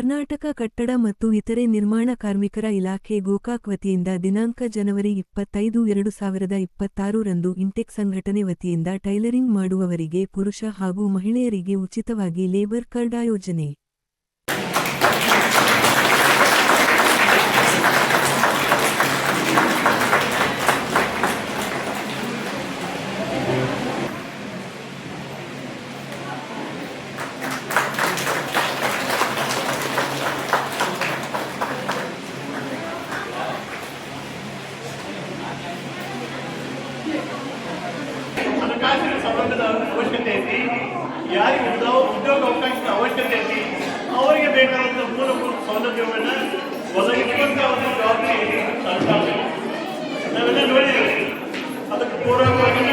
ಕರ್ನಾಟಕ ಕಟ್ಟಡ ಮತ್ತು ಇತರೆ ನಿರ್ಮಾಣ ಕಾರ್ಮಿಕರ ಇಲಾಖೆ ಗೋಕಾಕ್ ವತಿಯಿಂದ ದಿನಾಂಕ ಜನವರಿ ಇಪ್ಪತ್ತೈದು ಎರಡು ಸಾವಿರದ ಇಪ್ಪತ್ತಾರರಂದು ಇಂಟೆಕ್ ಸಂಘಟನೆ ವತಿಯಿಂದ ಟೈಲರಿಂಗ್ ಮಾಡುವವರಿಗೆ ಪುರುಷ ಹಾಗೂ ಮಹಿಳೆಯರಿಗೆ ಉಚಿತವಾಗಿ ಲೇಬರ್ ಕಾರ್ಡ್ ಆಯೋಜನೆ ಹಣಕಾಸಿನ ಸಂಬಂಧದ ಅವಶ್ಯಕತೆ ಐತಿ ಯಾರಿಗೆ ಉದ್ಯೋಗ ಅವಕಾಶದ ಅವಶ್ಯಕತೆ ಐತಿ, ಅವರಿಗೆ ಬೇಕಾದಂಥ ಮೂಲಭೂತ ಸೌಲಭ್ಯವನ್ನು ಒದಗಿಸುವಂಥ ಒಂದು ಜವಾಬ್ದಾರಿ ಸರ್ಕಾರ ನಾವೆಲ್ಲ ಅದಕ್ಕೆ ಪೂರಕವಾಗಿನ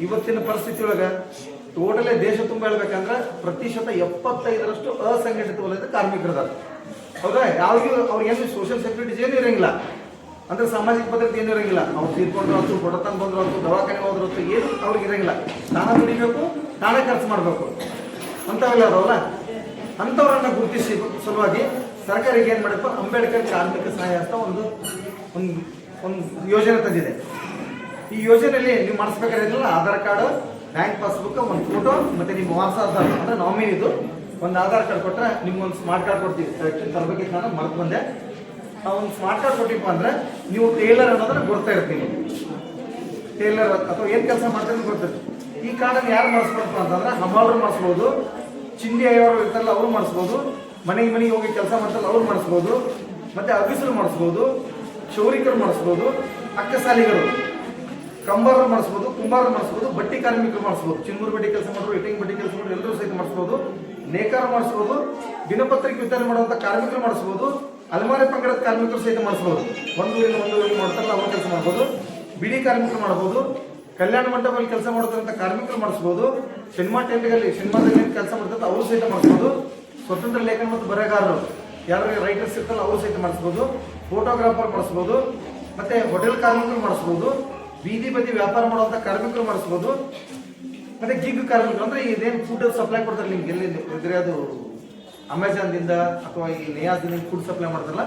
ಇವತ್ತಿನ ಪರಿಸ್ಥಿತಿ ಒಳಗೆ ಟೋಟಲಿ ದೇಶ ತುಂಬ ಹೇಳ್ಬೇಕಂದ್ರೆ ಪ್ರತಿಶತ ಎಪ್ಪತ್ತೈದರಷ್ಟು ಅಸಂಘಟಿತ ವಲಯದ ಕಾರ್ಮಿಕರಿದ್ದಾರೆ ಹೌದಾ? ಯಾವ್ದು ಅವ್ರಿಗೆ ಏನು ಸೋಷಿಯಲ್ ಸೆಕ್ಯೂರಿಟೀಸ್ ಏನು ಇರಂಗಿಲ್ಲ. ಅಂದ್ರೆ ಸಾಮಾಜಿಕ ಭದ್ರತೆ ಏನು ಇರಂಗಿಲ್ಲ. ಅವ್ರು ತೀರ್ಕೊಂಡ್ರು ಹೊತ್ತು ಬಡತನ ಬಂದ್ರು ದವಾಖಾನೆ ಹೋದ್ರು ಏನು ಅವ್ರಿಗೆ ಇರಂಗಿಲ್ಲ. ಸ್ಥಾನ ದುಡಿಬೇಕು ತಾನೇ ಖರ್ಚು ಮಾಡಬೇಕು. ಅಂಥವೆಲ್ಲ ಅದಾವಲ್ಲ? ಅಂಥವ್ರನ್ನ ಗುರುತಿಸಿ ಸಲುವಾಗಿ ಸರ್ಕಾರಕ್ಕೆ ಏನು ಮಾಡಬೇಕು? ಅಂಬೇಡ್ಕರ್ ಕಾರ್ಮಿಕ ಸಹಾಯ ಅಂತ ಒಂದು ಒಂದು ಒಂದು ಯೋಜನೆ ತಂದಿದೆ. ಈ ಯೋಜನೆಯಲ್ಲಿ ನೀವು ಮಾಡಿಸ್ಬೇಕಾದ್ರೆ ಆಧಾರ್ ಕಾರ್ಡ್, ಬ್ಯಾಂಕ್ ಪಾಸ್ಬುಕ್, ಒಂದು ಫೋಟೋ, ಮತ್ತು ನಿಮ್ಮ ವಾರಸಾದಾರ ಅಂದ್ರೆ ನಾಮಿನಿದು ಒಂದು ಆಧಾರ್ ಕಾರ್ಡ್ ಕೊಟ್ಟರೆ ನಿಮ್ಗೆ ಒಂದು ಸ್ಮಾರ್ಟ್ ಕಾರ್ಡ್ ಕೊಡ್ತೀವಿ. ತರಬೇಕಿತ್ತು ನಾನು, ಮರೆತು ಬಂದೆ. ಆ ಒಂದು ಸ್ಮಾರ್ಟ್ ಕಾರ್ಡ್ ಕೊಟ್ಟಿಪ್ಪ ಅಂದ್ರೆ ನೀವು ಟೇಲರ್ ಅನ್ನೋದನ್ನ ಗೊತ್ತಾ ಇರ್ತೀನಿ ಟೇಲರ್ ಅಥವಾ ಏನು ಕೆಲಸ ಮಾಡ್ತೀನಿ ಅಂತ ಗೊತ್ತಿರುತ್ತೆ ಈ ಕಾರ್ಡ್ ಯಾರು ಮಾಡಿಸ್ಬೇಕು ಅಂತಂದ್ರೆ ಹಮಾಲರು ಮಾಡಿಸ್ಬೋದು ಚಿಂದಿ ಅಯ್ಯವರು ಇರ್ತಾರಲ್ಲ ಅವರು ಮಾಡಿಸ್ಬೋದು, ಮನೆಗೆ ಮನೆಗೆ ಹೋಗಿ ಕೆಲಸ ಮಾಡ್ತಾರಲ್ಲ ಅವ್ರು ಮಾಡಿಸ್ಬೋದು, ಮತ್ತೆ ಅಭಿಸರು ಮಾಡಿಸ್ಬೋದು, ಕ್ಷೌರಿಕರು ಮಾಡಿಸ್ಬೋದು, ಅಕ್ಕಸಾಲಿಗರು, ಕಂಬಾರರು ಮಾಡಿಸ್ಬೋದು, ಕುಂಬಾರರು ಮಾಡಿಸ್ಬೋದು, ಬಟ್ಟಿ ಕಾರ್ಮಿಕರು ಮಾಡಿಸ್ಬೋದು ಚಿನ್ನೂರು ಬಟ್ಟಿ ಕೆಲಸ ಮಾಡೋರು ಇಟಿಂಗ್ ಬಟ್ಟಿ ಕೆಲಸ ಮಾಡೋರು ಎಲ್ಲರೂ ಸಹಿತ ಮಾಡಿಸ್ಬೋದು, ನೇಕಾರ ಮಾಡಿಸ್ಬೋದು, ದಿನಪತ್ರಿಕೆ ವಿತರಣೆ ಮಾಡುವಂಥ ಕಾರ್ಮಿಕರು ಮಾಡಿಸ್ಬೋದು, ಅಲ್ಮಾರಿ ಪಂಗಡದ ಕಾರ್ಮಿಕರು ಸಹಿತ ಮಾಡಿಸ್ಬೋದು. ಒಂದು ಊರಿನ ಒಂದು ಊರಿಗೆ ಮಾಡ್ತಾರಲ್ಲ ಅವ್ರು ಕೆಲಸ ಮಾಡ್ಬೋದು, ಬಿಡಿ ಕಾರ್ಮಿಕರು ಮಾಡ್ಬೋದು ಕಲ್ಯಾಣ ಮಂಟಪದಲ್ಲಿ ಕೆಲಸ ಮಾಡುವಂಥ ಕಾರ್ಮಿಕರು ಮಾಡಿಸ್ಬೋದು. ಸಿನಿಮಾ ಟೆಂಟ್ಗಳಲ್ಲಿ ಸಿನಿಮಾದಲ್ಲಿ ಕೆಲಸ ಮಾಡ್ತಾರೆ ಅವರು ಸಹಿತ ಮಾಡಿಸ್ಬೋದು. ಸ್ವತಂತ್ರ ಲೇಖನ ಮತ್ತು ಬರೆಗಾರರು ಯಾರು ರೈಟರ್ಸ್ ಇರ್ತಾರಲ್ಲ ಅವರು ಸಹಿತ ಮಾಡಿಸ್ಬೋದು. ಫೋಟೋಗ್ರಾಫರ್ ಮಾಡಿಸ್ಬೋದು. ಮತ್ತೆ ಹೋಟೆಲ್ ಕಾರ್ಮಿಕರು ಮಾಡಿಸ್ಬೋದು. ಬೀದಿ ಬದಿ ವ್ಯಾಪಾರ ಮಾಡುವಂತ ಕಾರ್ಮಿಕರು ಮಾಡಿಸ್ಬೋದು. ಮತ್ತೆ ಗಿಗ್ ಕಾರ್ಮಿಕರು, ಅಂದ್ರೆ ಇದೇನು ಫುಡ್ ಸಪ್ಲೈ ಕೊಡ್ತಾರೆ ನಿಮ್ಗೆ ಎಲ್ಲಿ ಇದ್ರೆ ಅದು ಅಮೆಝಾನ್ದಿಂದ ಅಥವಾ ಈ ನೇಯಾದಿಂದ ಫುಡ್ ಸಪ್ಲೈ ಮಾಡ್ತಾರಲ್ಲ,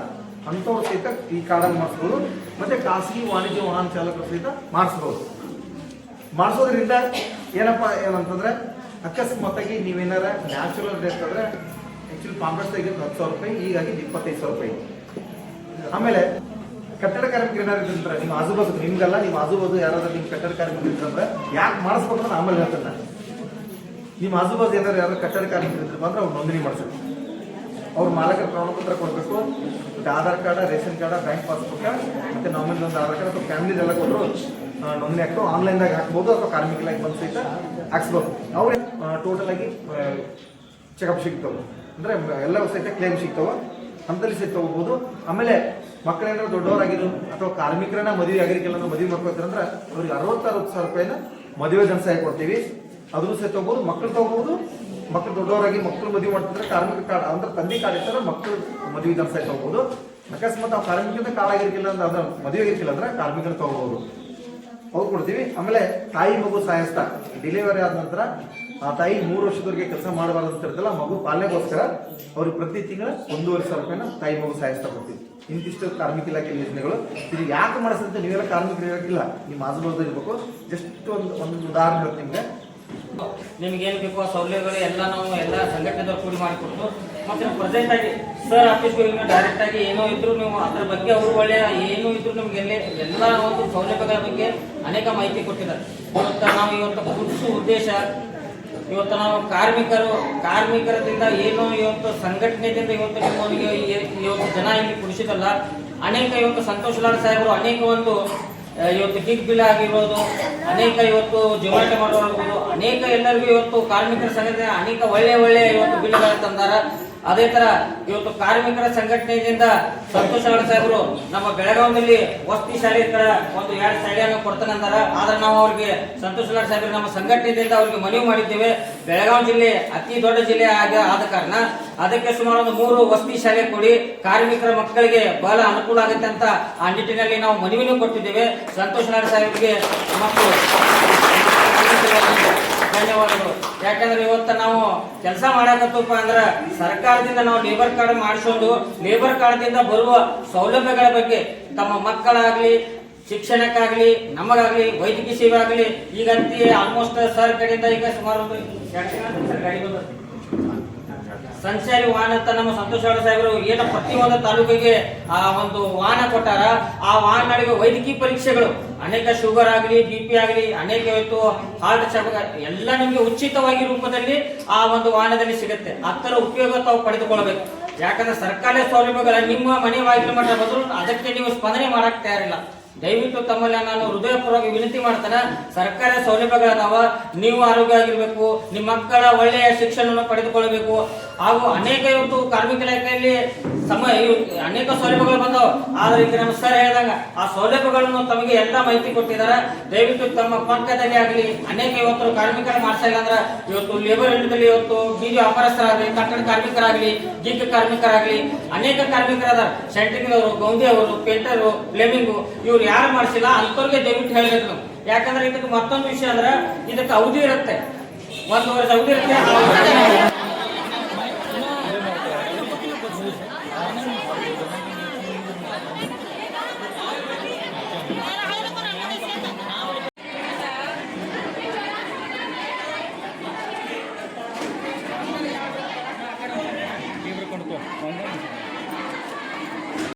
ಅಂಥವ್ರು ಸಹಿತ ಈ ಕಾರ್ಡನ್ನು ಮಾಡಿಸ್ಬೋದು. ಮತ್ತೆ ಖಾಸಗಿ ವಾಣಿಜ್ಯ ವಾಹನ ಚಾಲಕರು ಸಹಿತ ಮಾಡಿಸ್ಬೋದು. ಮಾಡಿಸೋದ್ರಿಂದ ಏನಪ್ಪ, ಏನಂತಂದ್ರೆ ಅಕಸ್ಮಾತಾಗಿ ನೀವೇನಾರ ನ್ಯಾಚುರಲ್ ಡೆತ್ ಅಂದ್ರೆ ಆಕ್ಚುಲಿ ಪಾಂಬಸ್ ತೆಗೆದು ಹತ್ತು ಸಾವಿರ ರೂಪಾಯಿ ಈಗಾಗಿ ಇಪ್ಪತ್ತೈದು ಸಾವಿರ ರೂಪಾಯಿ ಆಮೇಲೆ ಕಟ್ಟಡ ಕಾರ್ಮಿಕರು ಏನಾರು ಇದ್ರೆ ನಿಮ್ಮ ಆಜುಬಾಜು, ನಿಮ್ಗಲ್ಲ, ನಿಮ್ಮ ಆಜುಬಾಜು ಯಾರಾದ್ರೂ ನಿಮ್ಮ ಕಟ್ಟಡ ಕಾರ್ಮಿಕರು ಇದ್ರಂದ್ರೆ ಯಾಕೆ ಮಾಡಿಸ್ಬೇಕು ಅಂತ ಆಮೇಲೆ ಹೇಳ್ತಾರೆ. ನಿಮ್ಮ ಆಜುಬಾಜು ಏನಾರು ಯಾರು ಕಟ್ಟಡ ಕಾರ್ಮಿಕರು ಇದ್ರೆ ಮಾತ್ರ ಅವ್ರು ನೋಂದಣಿ ಮಾಡಿಸ್ಬೇಕು ಅವ್ರ ಮಾಲಕರ ಪ್ರಮಾಣಪತ್ರ ಕೊಡಬೇಕು Aadhaar card, ration card, bank passbook, ಮತ್ತೆ ನಾಮಿನಿ ಒಂದು ಆಧಾರ್ ಕಾರ್ಡ್, ಅಥವಾ ಫ್ಯಾಮಿಲಿ ಎಲ್ಲ ಕೊಟ್ಟರು ನೋಂದಣಿ ಹಾಕೋ ಆನ್ಲೈನ್ದಾಗ ಹಾಕ್ಬೋದು ಅಥವಾ ಕಾರ್ಮಿಕರಾಗಿ ಬಂದು ಸಹಿತ ಹಾಕ್ಸ್ಬೋದು. ಅವ್ರಿಗೆ ಟೋಟಲ್ ಆಗಿ ಚೆಕಪ್ ಸಿಗ್ತವೆ. ಅಂದ್ರೆ ಎಲ್ಲ ಸಹಿತ ಕ್ಲೇಮ್ ಸಿಗ್ತವೆ. ಹಂತಲ್ಲಿ ಸಹಿತ ತಗೋಬಹುದು ಆಮೇಲೆ ಮಕ್ಕಳೇನಾದ್ರು ದೊಡ್ಡವರಾಗಿದ್ರು ಅಥವಾ ಕಾರ್ಮಿಕರನ್ನ ಮದುವೆ ಆಗಿರಿಕೆಲ್ಲ ಮದುವೆ ಮಾಡ್ಕೊತಾರೆ ಅಂದ್ರೆ ಅವ್ರಿಗೆ ಅರವತ್ತು ಅರವತ್ತು ಸಾವಿರ ರೂಪಾಯಿನ ಮದುವೆ ಧನ ಸಹಾಯ ಕೊಡ್ತೀವಿ. ಅದನ್ನು ಸಹಿತ ಹೋಗ್ಬೋದು. ಮಕ್ಕಳು ತಗೋಬಹುದು ಮಕ್ಕಳು ದೊಡ್ಡವರಾಗಿ ಮಕ್ಕಳು ಮದುವೆ ಮಾಡ್ತಿದ್ರೆ ಕಾರ್ಮಿಕ ಕಾರ್ಡ್, ಅಂದ್ರೆ ತಂದೆ ಕಾರ್ಡ್ ಇರ್ತಾರೆ ಮಕ್ಕಳು ಮದುವೆ ಧನ ಸಹಾಯ ತಗೋಬಹುದು ಅಕಸ್ಮಾತ್ ಆ ಕಾರ್ಮಿಕರಿಂದ ಕಾರ್ಡ್ ಆಗಿರ್ಕಿಲ್ಲ ಅದ್ರ, ಮದುವೆ ಆಗಿರ್ಕಿಲ್ಲ ಅಂದ್ರೆ ಕಾರ್ಮಿಕರು ತಗೋಬಹುದು ಅವ್ರು ಕೊಡ್ತೀವಿ ಆಮೇಲೆ ತಾಯಿ ಮಗು ಸಹಾಯಸ್ತ ಡಿಲಿವರಿ ಆದ ನಂತರ ಆ ತಾಯಿ ಮೂರು ವರ್ಷದವರೆಗೆ ಕೆಲಸ ಮಾಡಬಾರ್ದು ಅಂತ ಮಗು ಪಾಲನೆಗೋಸ್ಕರ ಅವ್ರಿಗೆ ಪ್ರತಿ ತಿಂಗಳ ಒಂದೂವರೆ ಸಾವಿರ ರೂಪಾಯಿನ ತಾಯಿ ಮಗು ಸಾಯಿಸ್ತಾ ಕೊಡ್ತೀವಿ. ಇಂತಿಷ್ಟು ಕಾರ್ಮಿಕ ಇಲಾಖೆ ಯೋಜನೆಗಳು. ಇದು ಯಾಕೆ ಮಾಡಿಸ್ತಂತ ನೀವೆಲ್ಲ ಕಾರ್ಮಿಕರು ಇರೋಕ್ಕಿಲ್ಲ ನಿಮ್ಮ ಆಜುಬಾಜು ಇರಬೇಕು. ಜಸ್ಟ್ ಒಂದು ಒಂದು ಉದಾಹರಣೆ ನಿಮಗೆ. ನಿಮ್ಗೆ ಏನು ಬೇಕು ಆ ಸೌಲಭ್ಯಗಳು ಎಲ್ಲ ನಾವು ಎಲ್ಲ ಸಂಘಟನೆದವ್ರು ಕೂಡಿ ಮಾಡಿಕೊಟ್ಟು ಮತ್ತೆ ಪ್ರೆಸೆಂಟ್ ಆಗಿ ಸರ್ ಆಫೀಸ್ಗೆ ಹೋಗಿ ಡೈರೆಕ್ಟ್ ಆಗಿ ಏನೋ ಇದ್ರು ನೀವು ಅದ್ರ ಬಗ್ಗೆ ಅವರು ಒಳ್ಳೆಯ ಏನು ಇದ್ರು ನಿಮ್ಗೆ ಎಲ್ಲೇ ಎಲ್ಲ ಒಂದು ಸೌಲಭ್ಯಗಳ ಬಗ್ಗೆ ಅನೇಕ ಮಾಹಿತಿ ಕೊಟ್ಟಿದ್ದಾರೆ. ಇವತ್ತು ನಾವು ಇವತ್ತು ಕುಡಿಸೋ ಉದ್ದೇಶ, ಇವತ್ತು ನಾವು ಕಾರ್ಮಿಕರು, ಕಾರ್ಮಿಕರದಿಂದ ಏನು ಇವತ್ತು ಸಂಘಟನೆಯಿಂದ ಇವತ್ತು ನಿಮ್ಮವರಿಗೆ ಇವತ್ತು ಜನ ಇಲ್ಲಿ ಕುಡಿಸಿದಲ್ಲ, ಅನೇಕ ಇವತ್ತು ಸಂತೋಷ್ ಲಾಲ್ ಸಾಹೇಬರು ಅನೇಕ ಒಂದು ಇವತ್ತು ಗಿಗ್ ಬಿಲ್ ಆಗಿರ್ಬೋದು, ಅನೇಕ ಇವತ್ತು ಜೊಮ್ಯಾಟೊ ಮಾಡೋರಾಗ್ಬೋದು ಅನೇಕ ಎಲ್ಲರಿಗೂ ಇವತ್ತು ಕಾರ್ಮಿಕರ ಸಂಘಟನೆ ಅನೇಕ ಒಳ್ಳೆ ಒಳ್ಳೆ ಇವತ್ತು ಬಿಲ್ಗಳ ತಂದಾರ. ಅದೇ ತರ ಇವತ್ತು ಕಾರ್ಮಿಕರ ಸಂಘಟನೆಯಿಂದ ಸಂತೋಷ್ ಅವರ ಸಾಹೇಬರು ನಮ್ಮ ಬೆಳಗಾವಿನಲ್ಲಿ ವಸ್ತಿ ಶಾಲೆ ತರ ಒಂದು ಎರಡು ಶಾಲೆಯನ್ನು ಕೊಡ್ತಾನಂದಾರ ಆದ್ರೆ ನಾವು ಅವ್ರಿಗೆ ಸಂತೋಷ್ ಲಾಡ್ ಸಾಹೇಬರು ನಮ್ಮ ಸಂಘಟನೆಯಿಂದ ಅವ್ರಿಗೆ ಮನವಿ ಮಾಡಿದ್ದೇವೆ. ಬೆಳಗಾವಿ ಜಿಲ್ಲೆ ಅತಿ ದೊಡ್ಡ ಜಿಲ್ಲೆ ಆಗ ಆದ ಕಾರಣ ಅದಕ್ಕೆ ಸುಮಾರು ಒಂದು ಮೂರು ವಸತಿ ಶಾಲೆ ಕೊಡಿ. ಕಾರ್ಮಿಕರ ಮಕ್ಕಳಿಗೆ ಬಹಳ ಅನುಕೂಲ ಆಗುತ್ತೆ ಅಂತ ಆ ನಿಟ್ಟಿನಲ್ಲಿ ನಾವು ಮನವಿನೂ ಕೊಟ್ಟಿದ್ದೇವೆ. ಸಂತೋಷ್ ಲಾಡ್ ಸಾಹೇಬರಿಗೆ ಮತ್ತು ಧನ್ಯವಾದಗಳು. ಯಾಕಂದ್ರೆ ಇವತ್ತು ನಾವು ಕೆಲಸ ಮಾಡಕತ್ತಪ್ಪ ಅಂದ್ರೆ ಸರ್ಕಾರದಿಂದ ನಾವು ಲೇಬರ್ ಕಾರ್ಡ್ ಮಾಡಿಸ್ಕೊಂಡು ಲೇಬರ್ ಕಾರ್ಡ್ದಿಂದ ಬರುವ ಸೌಲಭ್ಯಗಳ ಬಗ್ಗೆ ತಮ್ಮ ಮಕ್ಕಳಾಗ್ಲಿ, ಶಿಕ್ಷಣಕ್ಕಾಗ್ಲಿ, ನಮಗಾಗ್ಲಿ, ವೈದ್ಯಕೀಯ ಸೇವೆ ಆಗಲಿ ಈಗಂತಿ ಆಲ್ಮೋಸ್ಟ್ ಸರ್ ಕಡೆಯಿಂದ ಈಗ ಸುಮಾರು ಒಂದು ಸಂಚಾರಿ ವಾಹನ ಅಂತ ನಮ್ಮ ಸಂತೋಷ್ ಗೌಡ ಸಾಹೇಬರು, ಏನು ಪ್ರತಿಯೊಂದು ತಾಲೂಕಿಗೆ ಆ ಒಂದು ವಾಹನ ಕೊಟ್ಟಾರ. ಆ ವಾಹನಗಳಿಗೆ ವೈದ್ಯಕೀಯ ಪರೀಕ್ಷೆಗಳು, ಅನೇಕ ಶುಗರ್ ಆಗಲಿ ಬಿ ಪಿ ಆಗಲಿ, ಅನೇಕ ಇವತ್ತು ಹಾರ್ಟ್ ಚೆಕ್ ಎಲ್ಲ ನಿಮಗೆ ಉಚಿತವಾಗಿ ರೂಪದಲ್ಲಿ ಆ ಒಂದು ವಾಹನದಲ್ಲಿ ಸಿಗುತ್ತೆ. ಅದರ ಉಪಯೋಗ ತಾವು ಪಡೆದುಕೊಳ್ಬೇಕು ಯಾಕಂದ್ರೆ ಸರ್ಕಾರಿ ಸೌಲಭ್ಯಗಳ ನಿಮ್ಮ ಮನೆ ಬಾಗಿಲು ಮಟ್ಟ ಬಂದ್ರು ಅದಕ್ಕೆ ನೀವು ಸ್ಪಂದನೆ ಮಾಡಕ್ ತಯಾರಿಲ್ಲ. ದಯವಿಟ್ಟು ತಮ್ಮಲ್ಲಿ ನಾನು ಹೃದಯಪೂರ್ವಕ ವಿನಂತಿ ಮಾಡ್ತಾನೆ, ಸರ್ಕಾರಿ ಸೌಲಭ್ಯಗಳದಾವ, ನೀವು ಆರೋಗ್ಯ ಆಗಿರ್ಬೇಕು ನಿಮ್ಮ ಮಕ್ಕಳ ಒಳ್ಳೆಯ ಶಿಕ್ಷಣವನ್ನು ಪಡೆದುಕೊಳ್ಳಬೇಕು ಹಾಗೂ ಅನೇಕ ಇವತ್ತು ಕಾರ್ಮಿಕ ಇಲಾಖೆಯಲ್ಲಿ ಸಮ ಅನೇಕ ಸೌಲಭ್ಯಗಳು ಬಂದವು. ಆದ್ರೆ ಈಗ ನಮ್ಮ ಸರ್ ಹೇಳಿದಾಗ ಆ ಸೌಲಭ್ಯಗಳನ್ನು ತಮಗೆ ಎಲ್ಲ ಮಾಹಿತಿ ಕೊಟ್ಟಿದ್ದಾರೆ. ದಯವಿಟ್ಟು ತಮ್ಮ ಪಕ್ಕದಲ್ಲಿ ಆಗಲಿ. ಅನೇಕ ಇವತ್ತು ಕಾರ್ಮಿಕರ ಮಾಡ್ಸಿಲ್ಲ ಅಂದ್ರೆ ಇವತ್ತು ಲೇಬರ್ ಇಂಡದಲ್ಲಿ ಇವತ್ತು ಬೀದಿ ವ್ಯಾಪಾರಸ್ಥರಾಗಲಿ ಕಟ್ಟಡ ಕಾರ್ಮಿಕರಾಗಲಿ ಗೀಗ ಕಾರ್ಮಿಕರಾಗಲಿ, ಅನೇಕ ಕಾರ್ಮಿಕರಾದ ಸೆಂಟ್ರಿಂಗ್ ಅವರು, ಗೌಂದಿ ಅವರು ಪೇಂಟರು ಪ್ಲೇಮಿಂಗು ಇವ್ರು ಯಾರು ಮಾಡಿಸಿಲ್ಲ? ಅಂಥವ್ರಿಗೆ ದಯವಿಟ್ಟು ಹೇಳಿದ್ರು. ಯಾಕಂದ್ರೆ ಇದಕ್ಕೆ ಮತ್ತೊಂದು ವಿಷಯ ಅಂದ್ರೆ ಇದಕ್ಕೆ ಅವಧಿ ಇರುತ್ತೆ. ಒಂದು ವರ್ಷ ಅವಧಿ ಇರುತ್ತೆ.